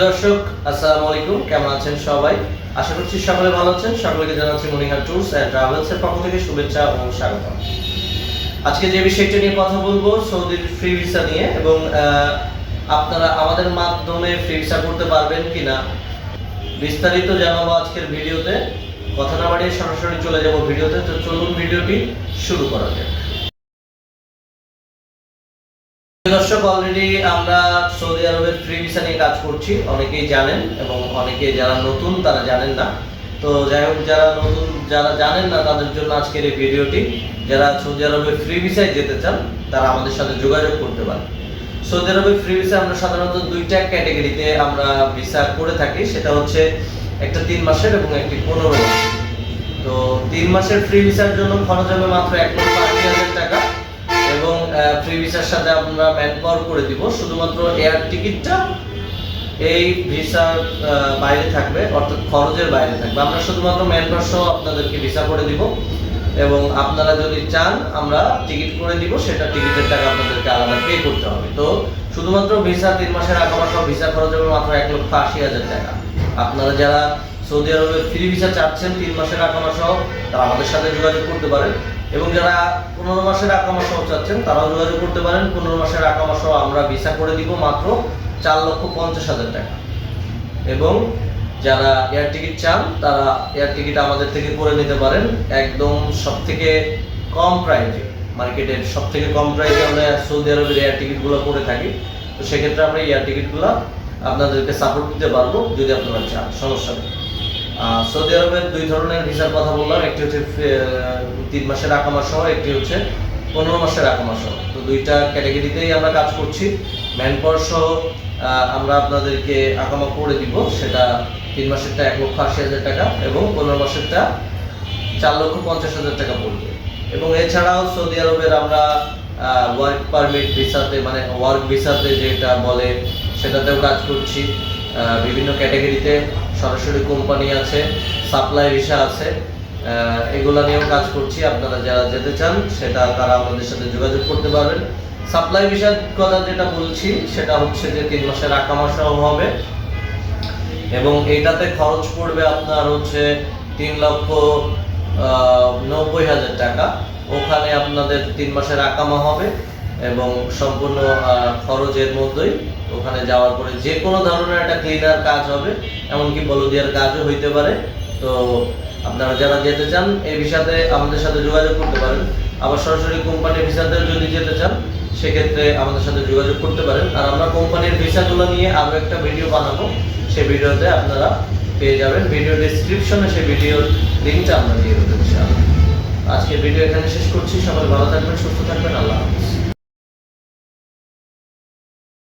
দর্শক, আসসালামু আলাইকুম। কেমন আছেন সবাই? আশা করছি সকলে ভালো আছেন। সকলকে জানাচ্ছি মনিহার ট্যুরস অ্যান্ড ট্রাভেলসের পক্ষ থেকে শুভেচ্ছা ও স্বাগতম। আজকে যে বিষয়টা নিয়ে কথা বলব, সৌদির ফ্রি ভিসা নিয়ে এবং আপনারা আমাদের মাধ্যমে ফ্রি ভিসা করতে পারবেন কিনা বিস্তারিত জানাব আজকের ভিডিওতে। কথা না বাড়িয়ে সরাসরি চলে যাব ভিডিওতে। তো চলুন ভিডিওটি শুরু করা যাক। দর্শক অলরেডি আমরা সৌদি আরবের ফ্রি ভিসা নিয়ে কাজ করছি। অনেকেই জানেন এবং অনেকে যারা নতুন, তারা জানেন না। তো যাই হোক, যারা নতুন, যারা জানেন না, তাদের জন্য আজকের এই ভিডিওটি, যারা সৌদি আরবের ফ্রি ভিসায় যেতে চান, তারা আমাদের সাথে যোগাযোগ করতে পারেন। সৌদি আরবে ফ্রি ভিসা আমরা সাধারণত দুইটা ক্যাটাগরিতে আমরা ভিসা করে থাকি। সেটা হচ্ছে একটা তিন মাসের এবং একটি পনেরো মাসের। তো তিন মাসের ফ্রি ভিসার জন্য খরচ হবে মাত্র এক লক্ষ আশি হাজার টাকা। ফ্রি ভিসার সাথে আমরা ম্যান পাওয়ার করে দিব। শুধুমাত্র এয়ার টিকিটটা এই ভিসার বাইরে থাকবে, অর্থাৎ খরচের বাইরে থাকবে। আমরা শুধুমাত্র ম্যান পাওয়ার সহ আপনাদেরকে ভিসা করে দিব এবং আপনারা যদি চান, আমরা টিকিট করে দিব, সেটা টিকিটের টাকা আপনাদেরকে আলাদা পে করতে হবে। তো শুধুমাত্র ভিসা তিন মাসের আকামা সব ভিসা খরচ হবে মাত্র এক লক্ষ আশি হাজার টাকা। আপনারা যারা সৌদি আরবে ফ্রি ভিসা চাচ্ছেন তিন মাসের আকামা সহ, তারা আমাদের সাথে যোগাযোগ করতে পারেন। এবং যারা পনেরো মাসের আকামা চাচ্ছেন, তারাও যোগাযোগ করতে পারেন। পনেরো মাসের আকামা আমরা ভিসা করে দিব মাত্র চার লক্ষ পঞ্চাশ হাজার টাকা। এবং যারা এয়ার টিকিট চান, তারা এয়ার টিকিট আমাদের থেকে করে নিতে পারেন। একদম সব থেকে কম প্রাইজে মার্কেটের সব থেকে কম প্রাইসে আমরা সৌদি আরবের এয়ার টিকিটগুলো করে থাকি। তো সেক্ষেত্রে আমরা এয়ার টিকিটগুলো আপনাদেরকে সাপোর্ট দিতে পারব, যদি আপনারা চান, সমস্যা নেই। সৌদি আরবের দুই ধরনের ভিসার কথা বললাম, একটি হচ্ছে তিন মাসের আকামা সহ, একটি হচ্ছে পনেরো মাসের আকামা সহ। তো দুইটা ক্যাটাগরিতেই আমরা কাজ করছি। ম্যান পাওয়ার সহ আমরা আপনাদেরকে আকামা করে দিব। সেটা তিন মাসেরটা এক লক্ষ আশি হাজার টাকা এবং পনেরো মাসেরটা চার লক্ষ পঞ্চাশ হাজার টাকা পড়বে। এবং এছাড়াও সৌদি আরবের আমরা ওয়ার্ক পারমিট ভিসাতে মানে ওয়ার্ক ভিসাতে যেটা বলে, সেটাতেও কাজ করছি। বিভিন্ন ক্যাটাগরিতে সরাসরি কোম্পানি আছে, সাপ্লাই ভিসা আছে এগুলা নিয়েও কাজ করছি। আপনারা যারা যেতে চান, সেটা তারা আমাদের সাথে যোগাযোগ করতে পারবেন। সাপ্লাই ভিসার কথা যেটা বলছি, সেটা হচ্ছে যে তিন মাসের আকামা সহ হবে। এবং এইটাতে খরচ পড়বে আপনার হচ্ছে তিন লক্ষ নব্বই হাজার টাকা। ওখানে আপনাদের তিন মাসের আকামা হবে। এবং সম্পূর্ণ খরচের মধ্যেই ওখানে যাওয়ার পরে যে কোনো ধরনের একটা ক্লিনার কাজ হবে, এমনকি বলদিয়ার কাজও হইতে পারে। তো আপনারা যারা যেতে চান, এই বিষয়তে আমাদের সাথে যোগাযোগ করতে পারেন। আবার সরাসরি কোম্পানির ভিসাতে যদি যেতে চান, সেক্ষেত্রে আমাদের সাথে যোগাযোগ করতে পারেন। আর আমরা কোম্পানির ভিসাগুলো নিয়ে আরও একটা ভিডিও বানাবো। সেই ভিডিওতে আপনারা পেয়ে যাবেন। ভিডিও ডিসক্রিপশনে সেই ভিডিওর লিঙ্কটা আমরা দিয়ে দেবো আজকে ভিডিও এখানে শেষ করছি। সবাই ভালো থাকবেন, সুস্থ থাকবেন।